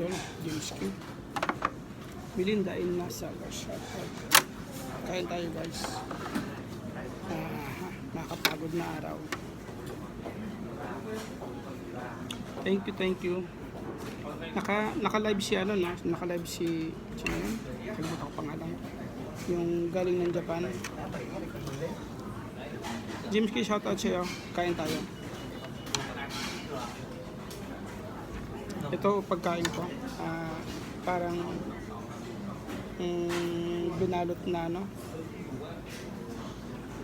idol, James Q. Melinda in Nasaga, shout out. Kain tayo guys. Ah, nakapagod na araw. Thank you, thank you. Naka, naka-live si ano na, naka-live si, si ano yun? Kalimutan ko pangalan. Yung galing ng Japan. James K, shout out sa'yo. Kain tayo. Ito pagkain ko. Ah, parang mm, binalot na ano.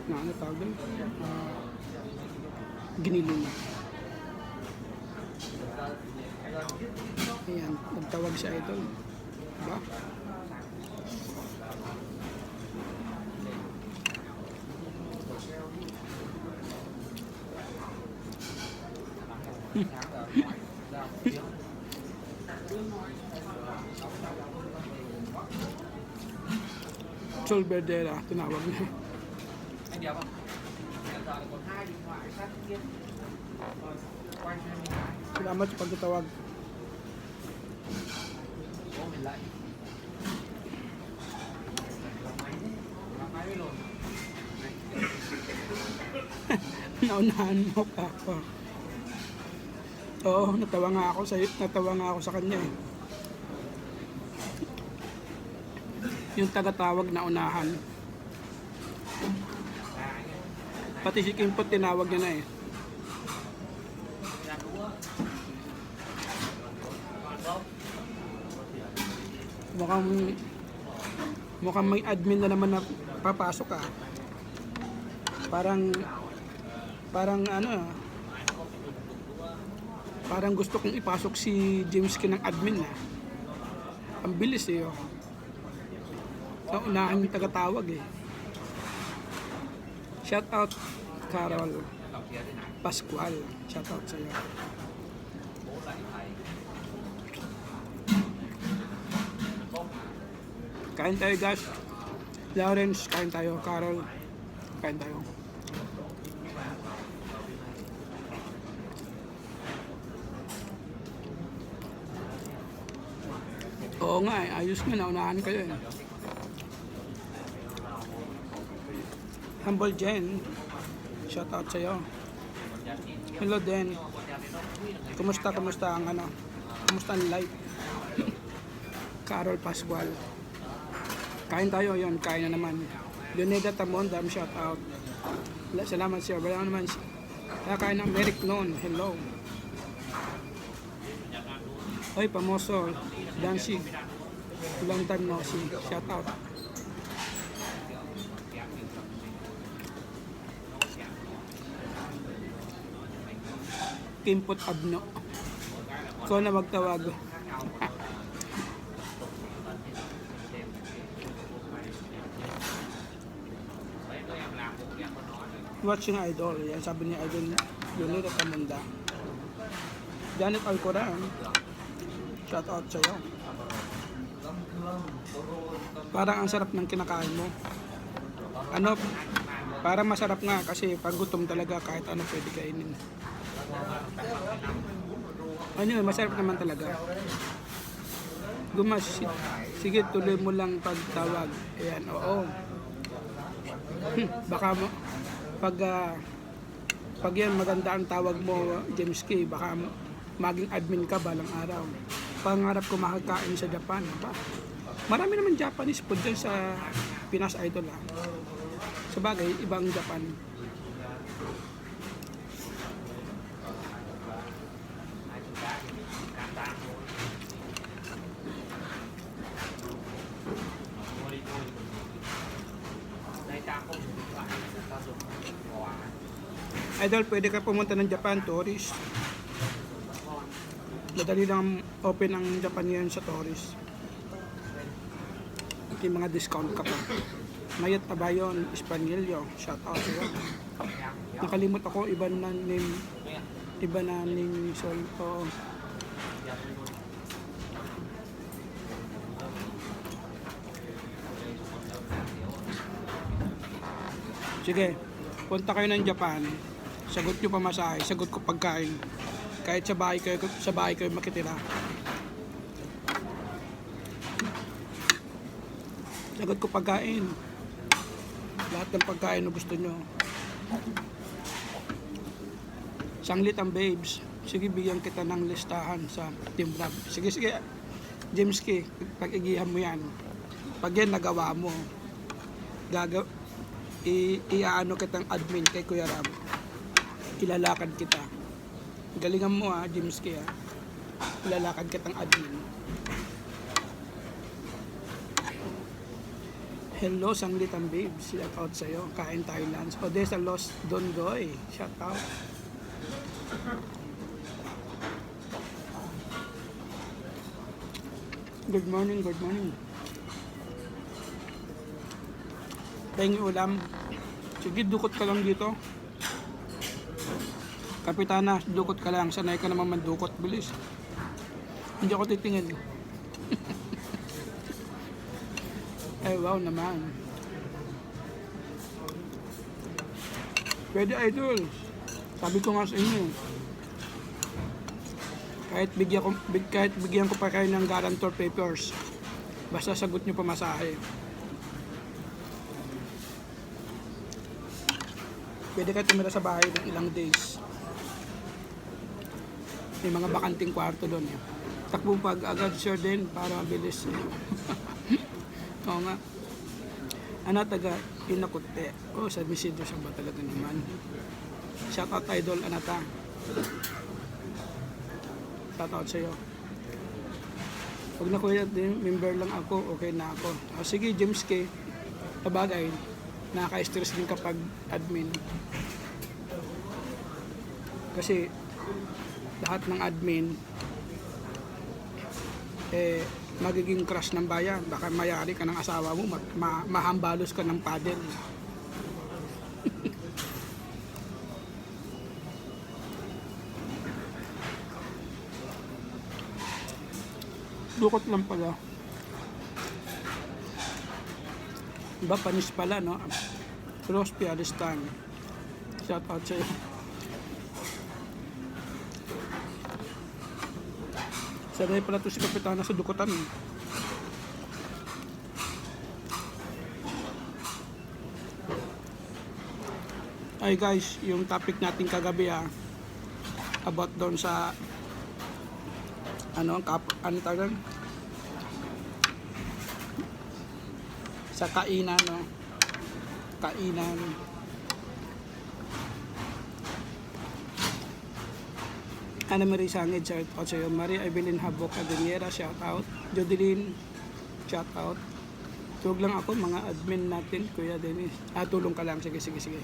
Na ano tawag doon? Ah, ginilo na. Ayan, nagtawag si Idol. Diba? Sol Verdera, tinawag niya. Salamat sa pagtatawag. Naunahan mo pa ako. Oo, natawa nga ako sa natawa nga ako sa kanya eh. Yung tagatawag na unahan. Pati si Kimpot tinawag niya na eh. Mukhang mukhang may admin na naman na papasok ah. Parang parang ano ah. Parang gusto kong ipasok si James Kin ng admin ah. Ang bilis eh oh. Sa unahan yung tagatawag eh. Shout out Carol Pascual. Shout out sa iyo. Kain tayo guys. Lawrence, kain tayo. Carol, kain tayo. Oo nga eh, ayos nga, naunahan kayo eh. Humble Jen, shout out sa'yo. Hello Den. Kumusta, kumusta ang ano? Kumusta ang life? Carol Pascual. Kain tayo yon, kain na naman. Leonida Tamondam, shout out. Salamat sir. Wala naman. Kaya kain ng Merrick noon. Hello. Oy, pamoso. Dancing. Long time no see. Shout out. Kimpot Abno. Ikaw na magtawag. Watching Idol. Yan sabi ni Idol Leonida Tamunda. Janet Alcoran. Shout out sa'yo. Parang ang sarap ng kinakain mo. Ano, parang masarap nga kasi pag gutom talaga kahit ano pwede kainin. Ano yun, masarap naman talaga. Gumas, sige tuloy mo lang pagtawag. Ayan, oo. Hmm, baka mo, pag, ah, pag yan maganda ang tawag mo, James K, baka maging admin ka balang araw. Pangarap ko makakain sa Japan. Ba? Marami naman Japanese food dyan sa Pinas Idol. Ah. Sa bagay, ibang Japan. Idol, pwede ka pumunta ng Japan, tourist. Madali lang open ang Japan ngayon sa tourist. At yung mga discount ka pa. Mayat Abayon, Espanyolyo, shout out sa'yo. Nakalimot ako, iba na name, iba na name sol. Oo. Sige, punta kayo ng Japan. Sagot nyo pa pamasahe, sagot ko pagkain. Kahit sa bahay kayo, sa bahay kayo makitira. Sagot ko pagkain. Lahat ng pagkain na gusto nyo. Sanglit ang babes. Sige, bigyan kita ng listahan sa team lab. Sige, sige. James K, pag-igihan mo yan. Pag yan nagawa mo, gaga i iaano kitang admin kay Kuya Ram. Ilalakad kita. Galingan mo ha, James K ha. Ilalakad kitang admin. Hello, Sanglitan Babes. Shout out sa'yo. Kain Thailand. Odessa Lost Dondoy. Shout out. Good morning, good morning. Pengi ulam. Sige, dukot ka lang dito. Kapitana, dukot ka lang. Sanay ka naman mandukot. Bilis. Hindi ako titingin. Ay, wow naman. Pwede idol. Sabi ko nga sa inyo. Kahit bigyan ko, kahit bigyan ko pa kayo ng guarantor papers. Basta sagot nyo pamasahe. Pwede kayo tumira sa bahay ng ilang days. May mga bakanting kwarto doon. Eh. Takbo pag agad sir din para mabilis. Oo nga. Ano taga Inakutte. Oh, sa Bisido siya ba talaga naman? Shout out idol Anata. Shout out sa'yo. Pag na kuya, din, member lang ako, okay na ako. O, sige, James K. Sabagay, nakaka-stress din kapag admin. Kasi, lahat ng admin, eh, magiging crush ng bayan. Baka mayari ka ng asawa mo, ma- ma- mahambalos ka ng paddle. Dukot lang pala. Iba panis pala, no? Ross Piaristan. Shout out sa'yo. Sanay pala to si Kapitana sa dukutan. eh. Ay guys, yung topic natin kagabi ah, about doon sa ano, kap, ano tawag? Sa kainan, no? Kainan. Ana Marie Sangid, shout out sa'yo. Marie Evelyn Habok Adeniera, shout out. Jodeline, shout out. Tuwag lang ako, mga admin natin, Kuya Dennis. Ah, tulong ka lang. Sige, sige, sige.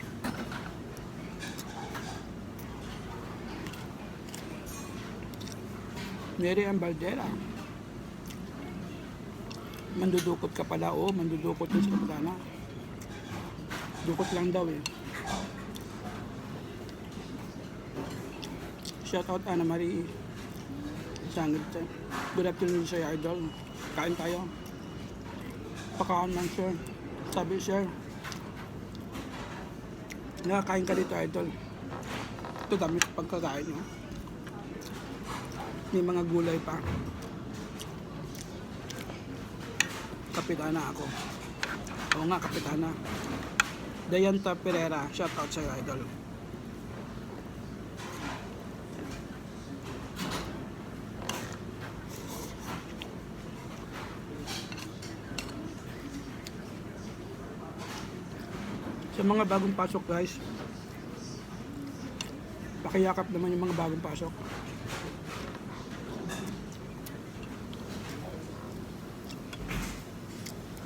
Mary Ann Baldera. Mandudukot ka pala, oo, mandudukot din sa kapatana. Dukot lang daw eh. Shout out Ana Marie. Sangit. eh. Good afternoon sa'yo, idol. Kain tayo. Pakaon lang, sir. Sabi, sir. Nakakain ka dito, idol. Ito dami pagkakain, no? May mga gulay pa. Kapitana ako. Oo nga, kapitana. Dayanta Pereira. Shout out sa'yo, idol. Sa mga bagong pasok guys, pakiyakap naman yung mga bagong pasok.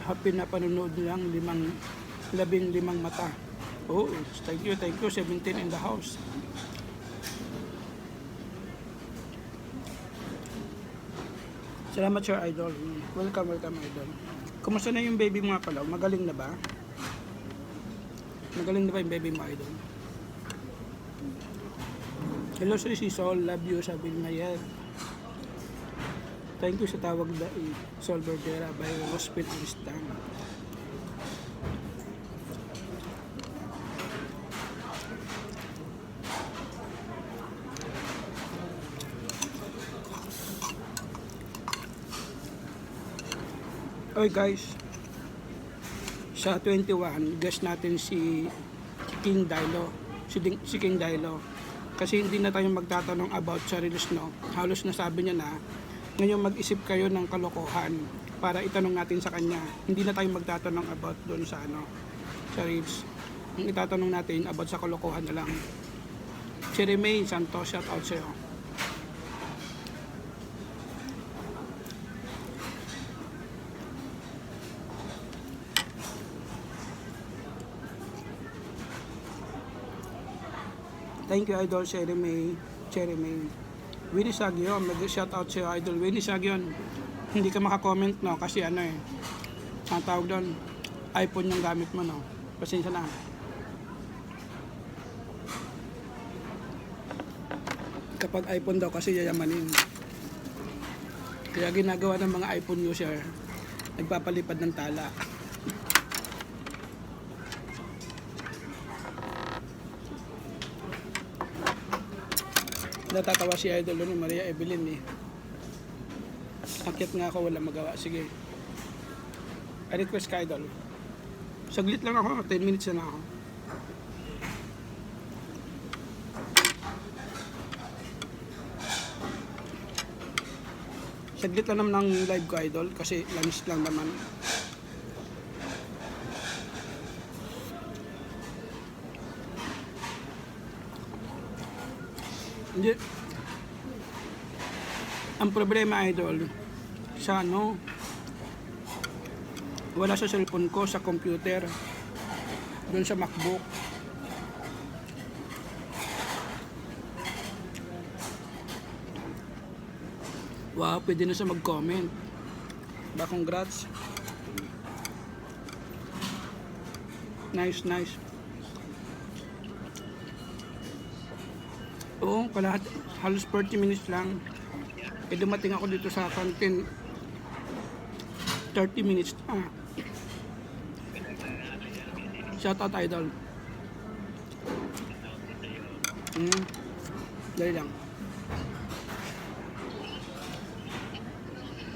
Happy na panonood nilang limang, labing limang mata. Oh, thank you, thank you. 17 in the house. Salamat sir idol. Welcome, welcome idol. Kumusta na yung baby mo nga pala? Magaling na ba? Magaling na ba yung baby mo idol? Hello sir si Sol, love you sabi ni Mayet. Thank you sa tawag da Sol Berdera by Hospital Stan. Oy guys, sa 21, guest natin si King Dilo. Si, Ding- si King Dilo. Kasi hindi na tayo magtatanong about sa release, no? Halos nasabi niya na, ngayon mag-isip kayo ng kalokohan para itanong natin sa kanya. Hindi na tayo magtatanong about doon sa ano, sa reels. Ang itatanong natin about sa kalokohan na lang. Si Remain Santos, shout out sa'yo. Thank you, Idol Cherry May. Cherry May. Winnie Sagyon, mag-shout out sa'yo, Idol. Winnie Sagyon, hindi ka makakomment, no? Kasi ano eh, ang tawag doon, iPhone yung gamit mo, no? Pasensya na. Kapag iPhone daw kasi yayamanin. Kaya ginagawa ng mga iPhone user, nagpapalipad ng tala. Natatawa si Idol ni Maria Evelyn eh. Akit nga ako, wala magawa. Sige. I request ka, Idol. Saglit lang ako, 10 minutes na ako. Saglit lang naman ng live ko, Idol, kasi lunch lang naman. Hindi. Ang problema, Idol, sa ano, wala sa cellphone ko, sa computer, doon sa MacBook. Wow, pwede na siya mag-comment. Ba, congrats. Nice, nice. Oo, kalahat, halos 40 minutes lang. Eh, dumating ako dito sa content 30 minutes na. Shout out idol. Hmm. Dali lang.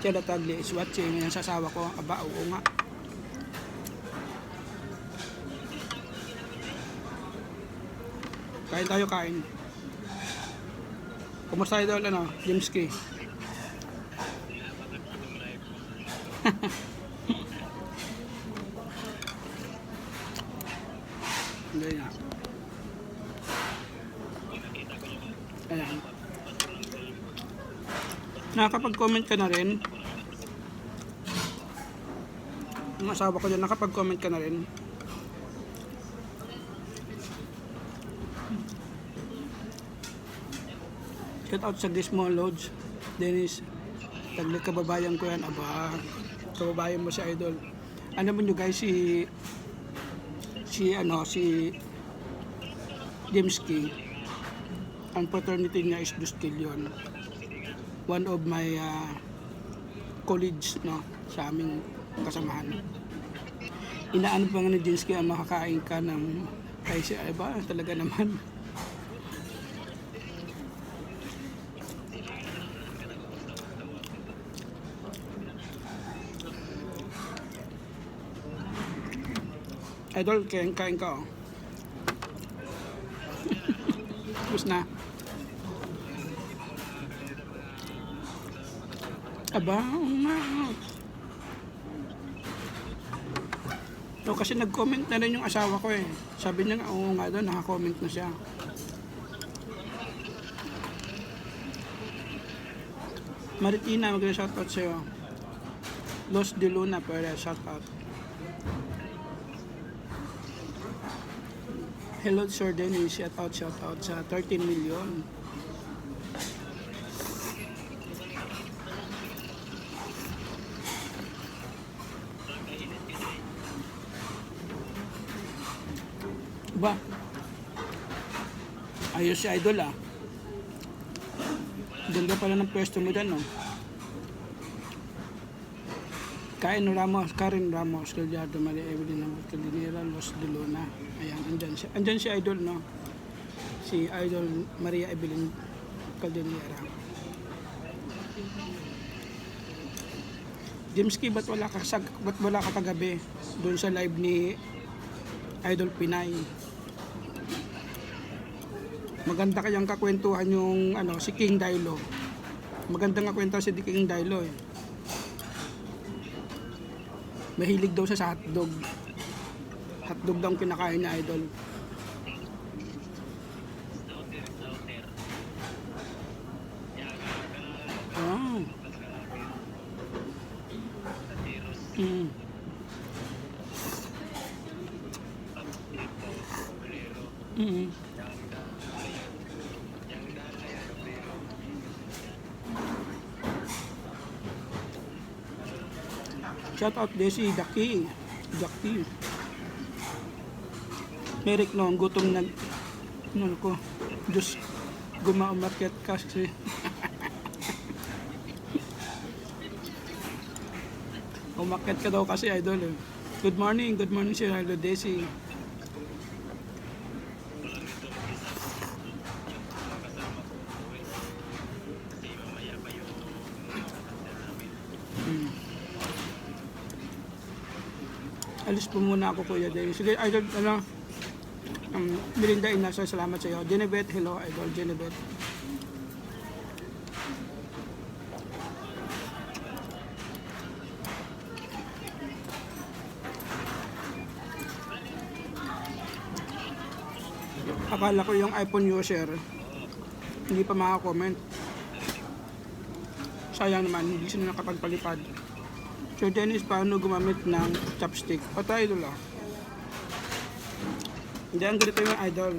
Chela Tagli is watching. Yan sa asawa ko. Aba, oo nga. Kain tayo, kain. Kumusta idol, ano, James K? Hindi na. Ayan. Nakakapag-comment ka na rin. Ang asawa ko dyan, nakapag-comment ka na rin. Shout out sa Gizmo Lodge. Dennis, tagli kababayan ko yan. Aba, kababayan mo si Idol. Ano mo nyo guys, si si ano, si James Key. Ang fraternity niya is Duskillion. One of my uh, colleagues no, sa aming kasamahan. Inaano pa nga ni James Key ang makakain ka ng kay si Iba, talaga naman. Idol, kain, kain ka oh. Tapos na. Aba, nga. So, kasi nag-comment na rin yung asawa ko eh. Sabi niya nga, oo nga doon, naka-comment na siya. Maritina, mag-shoutout sa'yo. Los de Luna, pwede shoutout. Hello Sir Dennis, shout out, shout out sa 13 million. Ba? Ayos si Idol ah. Ganda pala ng pwesto mo dyan, no? Kain Ramos, Karen Ramos, Gallardo, Maria Evelyn, Caldinera, Los de Luna. Ayan, andyan si, andyan si Idol, no? Si Idol Maria Evelyn Caldinera. James Key, ba't wala ka, sa, ba't wala ka kagabi doon sa live ni Idol Pinay? Maganda kayang kakwentuhan yung ano, si King Dilo. Maganda nga kwento si King Dilo eh. Mahilig daw siya sa hotdog. Hotdog daw ang kinakain ni Idol. Ah. Mm. Mm. Shout out din si Daki. Daki. Merek no, ang gutom nag ano ko. Diyos, gumaumakyat kasi. Umakyat ka daw kasi idol eh. Good morning, good morning si Idol Desi. Alis po muna ako Kuya Desi. Sige, Idol, ano, um, Melinda Inasa, salamat sa iyo. Jenebet, hello Idol, Jenebet. Akala ko yung iPhone user, hindi pa makakomment. Sayang naman, hindi sila nakapagpalipad. So Dennis, paano gumamit ng chopstick? Patay idol ah. Hindi, ang ganito yung idol.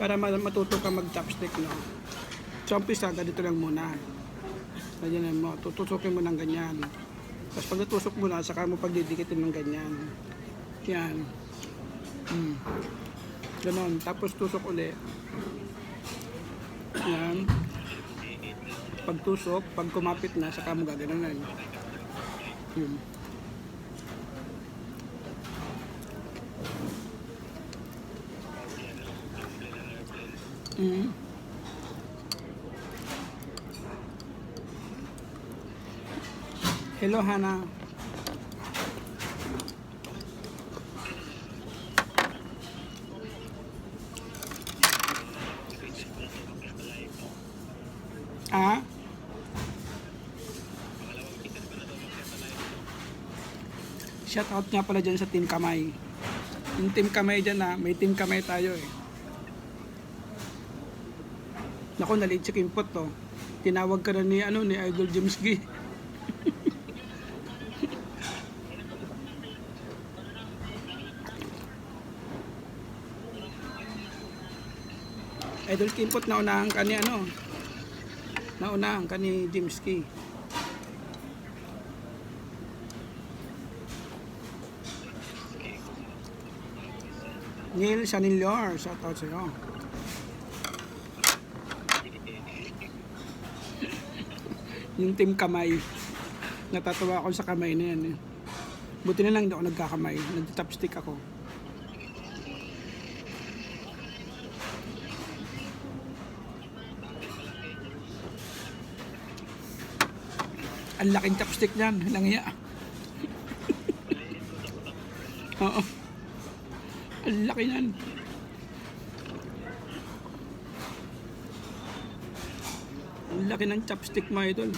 Para ma- matuto ka mag-chopstick, no? So, umpisa, ganito lang muna. Ganyan mo, tutusukin mo ng ganyan. Tapos pag natusok mo na, saka mo pagdidikitin ng ganyan. Yan. Mm. Ganon. Tapos tusok uli. Yan. Pag tusok, pag kumapit na, saka mo gaganon Yun. Mm. Hello, Hana. Ah? Shout out nga pala dyan sa Team Kamay. Yung Team Kamay dyan na, may Team Kamay tayo eh. Naku, nalit si Kimpot to. Tinawag ka na ni, ano, ni Idol James G. Idol Kimpot, naunahan ka ni, ano, naunahan ka ni James G. Neil Sanilor, shout out sa'yo. yung team kamay. Natatawa ako sa kamay na yan eh. Buti na lang hindi ako nagkakamay. Nag-chopstick ako. Ang laking chopstick niyan. Langya. Oo. Ang laki niyan. Ang laki ng chopstick mga idol.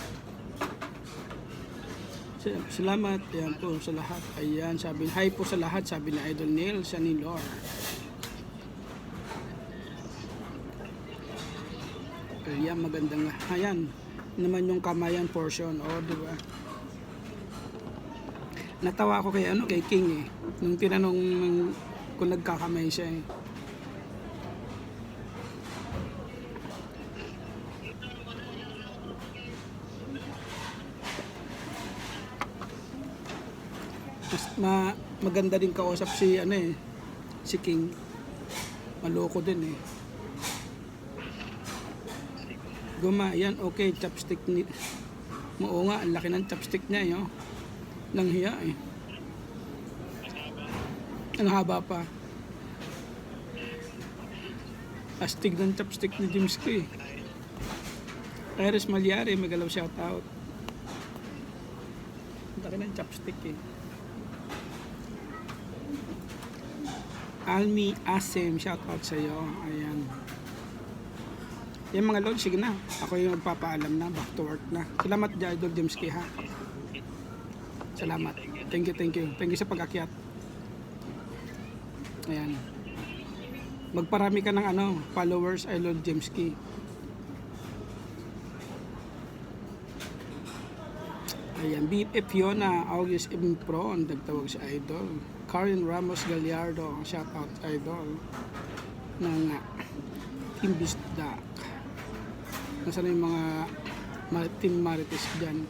Sa- Salamat. Yan po sa lahat. Ayan, sabi, hi po sa lahat, sabi ni Idol Neil Sanilor. Ayan, magandang, ayan, naman yung kamayan portion, o, di ba? Natawa ako kay, ano, kay King eh. Nung tinanong kung nagkakamay siya eh. Mas ma, maganda din kausap si ano eh, si King. Maloko din eh. Guma, yan, okay, chopstick ni... Oo nga, ang laki ng chopstick niya eh, oh. Nang hiya eh. Ang haba pa. Astig ng chopstick ni James ko eh. Iris Malyari, magalaw shoutout. Laki ng chopstick eh. Almi Asim, shout out sa iyo. Ayan. Yung mga lord, sige na. Ako yung magpapaalam na, back to work na. Salamat Idol James ha. Salamat. Thank you, thank you. Thank you sa pag-akyat. Ayan. Magparami ka ng ano, followers, Idol James K. Ayan, BFF Fiona, August Ibn Pro, ang nagtawag sa Idol. Karen Ramos Gallardo, shout out Idol. Ng uh, Team Bisdak. Nasaan na yung mga Team Marites dyan.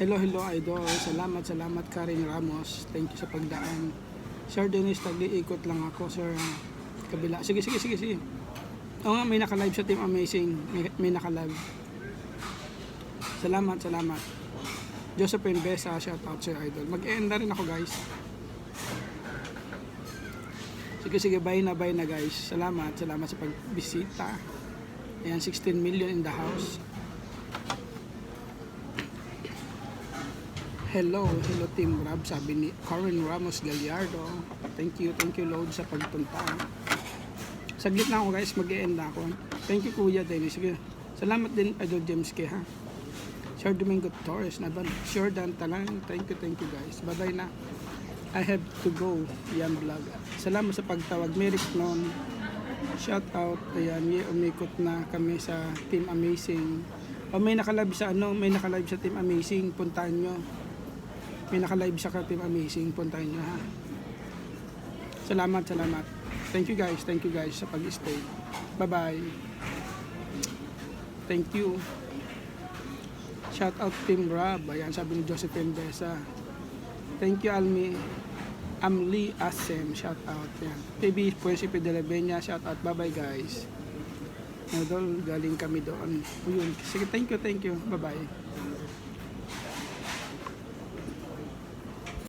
Hello, hello Idol. Salamat, salamat Karen Ramos. Thank you sa pagdaan. Sir Dennis, tag-iikot lang ako, Sir. Kabila. Sige, sige, sige, sige. Oo nga, may naka-live sa Team Amazing. May, may naka-live. Salamat, salamat. Josephine Besa, shout out sa idol. Mag-end na rin ako guys. Sige, sige, bye na, bye na guys. Salamat, salamat sa pagbisita. Ayan, 16 million in the house. Hello, hello Team Rab, sabi ni Karen Ramos Gallardo. Thank you, thank you Lord sa pagpunta. Saglit na ako guys, mag-end na ako. Thank you Kuya Dennis. Sige. Salamat din Idol James K ha. Sir Domingo Torres na ba? Sure Dan Talang. Thank you, thank you guys. Bye-bye na. I have to go. Yan vlog. Salamat sa pagtawag. Merry noon. Shout out. Ayan, umikot na kami sa Team Amazing. O may nakalive sa ano, may nakalive sa Team Amazing. Puntahan nyo. May nakalive sa Team Amazing. Puntahan nyo ha. Salamat, salamat. Thank you guys, thank you guys sa pag-stay. Bye-bye. Thank you. Shout out Team Rob. Ayan, sabi ni Josephine Besa. Thank you, Almi. Amli Asem. Shout out. Yan. PB Puesipe de la Benya. Shout out. Bye-bye, guys. Idol, galing kami doon. Yun. Sige, thank you, thank you. Bye-bye.